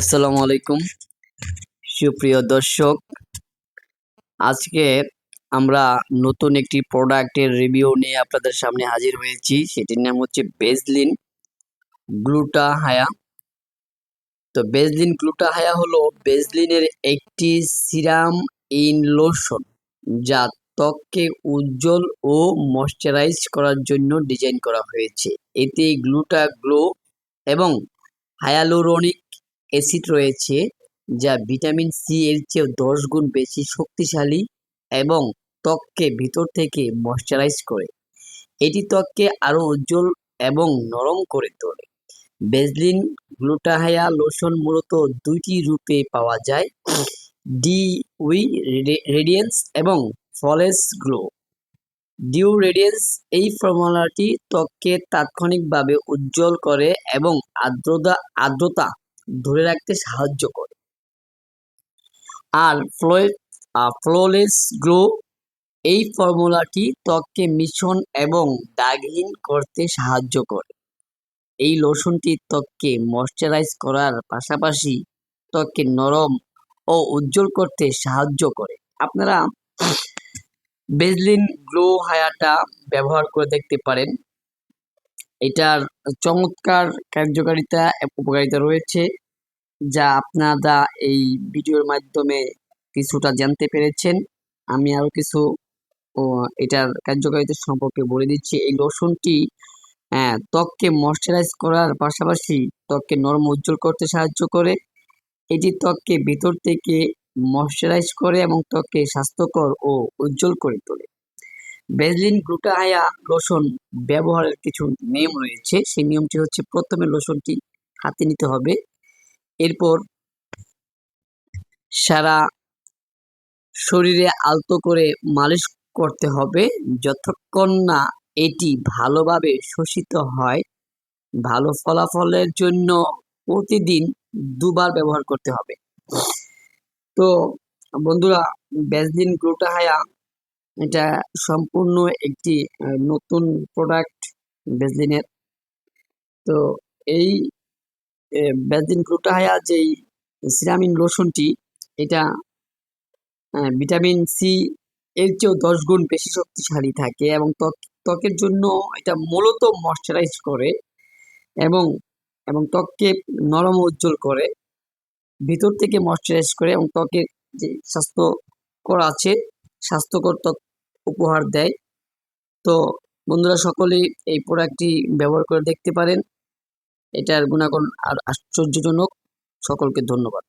আসসালামু আলাইকুম। সুপ্রিয় দর্শক, আজকে আমরা নতুন একটি প্রোডাক্টের রিভিউ নিয়ে আপনাদের সামনে হাজির হয়েছি। সেটির নাম হচ্ছে বেজলিন গ্লুটা হায়া তো বেজলিন গ্লুটা হায়া হলো বেজলিনের একটি সিরাম ইন লোশন যা ত্বককে উজ্জ্বল ও ময়শ্চারাইজ করার জন্য ডিজাইন করা হয়েছে। এতে গ্লুটা গ্লো এবং হায়ালুরনিক অ্যাসিড রয়েছে, যা ভিটামিন সি এর চেয়েও দশ গুণ বেশি শক্তিশালী এবং ত্বককে ভিতর থেকে ময়শ্চারাইজ করে। এটি ত্বককে আরও উজ্জ্বল এবং নরম করে তোলে। বেজলিন গ্লুটাহায়া লোশন মূলত দুইটি রূপে পাওয়া যায় ডি উই রেডিয়েন্স এবং ফলেস গ্লো ডিউ রেডিয়েন্স এই ফর্মুলাটি ত্বককে তাৎক্ষণিকভাবে উজ্জ্বল করে এবং আর্দ্রতা আর্দ্রতা ধরে রাখতে সাহায্য করে। আর ফ্লোয়ে ফ্লোলেস গ্লো এই ফর্মুলাটি ত্বককে মিশন এবং দাগহীন করতে সাহায্য করে। এই লোশনটি ত্বককে ময়শ্চারাইজ করার পাশাপাশি ত্বককে নরম ও উজ্জ্বল করতে সাহায্য করে। আপনারা বেজলিন গ্লো হায়াটা ব্যবহার করে দেখতে পারেন। এটার চমৎকার কার্যকারিতা উপকারিতা রয়েছে, যা আপনারা এই ভিডিওর মাধ্যমে কিছুটা জানতে পেরেছেন। আমি আরও কিছু এটার কার্যকারিতা সম্পর্কে বলে দিচ্ছি। এই লোশনটি ত্বককে ময়শ্চারাইজ করার পাশাপাশি ত্বককে নরম উজ্জ্বল করতে সাহায্য করে। এটি ত্বককে ভিতর থেকে ময়শ্চারাইজ করে এবং ত্বককে স্বাস্থ্যকর ও উজ্জ্বল করে তোলে। বেজলিন গ্লুটাহায়া লোশন ব্যবহারের কিছু নিয়ম রয়েছে। সেই নিয়মটি হচ্ছে প্রথমে লোশনটি হাতে নিতে হবে। এরপর সারা শরীরে আলতো করে মালিশ করতে হবে। যতক্ষণ না এটি ভালোভাবে শোষিত হয়, ভালো ফলাফলের জন্য প্রতিদিন দুবার ব্যবহার করতে হবে। তো বন্ধুরা ব্যাসদিন গ্লুটাহায়া এটা সম্পূর্ণ একটি নতুন প্রোডাক্ট বেজলিনের তো এই ব্যাসদিন গ্লুটাহায়া যেই সিরামিন লোশনটি, এটা ভিটামিন সি এর চেয়েও দশ গুণ বেশি শক্তিশালী থাকে এবং ত্বক, ত্বকের জন্য এটা মূলত ময়শ্চারাইজ করে এবং এবং ত্বককে নরম উজ্জ্বল করে, ভিতর থেকে ময়শ্চারাইজ করে এবং ত্বকের যে স্বাস্থ্যকর আছে, স্বাস্থ্যকর ত্বক উপহার দেয়। তো বন্ধুরা সকলেই এই প্রোডাক্টটি ব্যবহার করে দেখতে পারেন। এটার গুণাগুণ আর আশ্চর্যজনক। সকলকে ধন্যবাদ।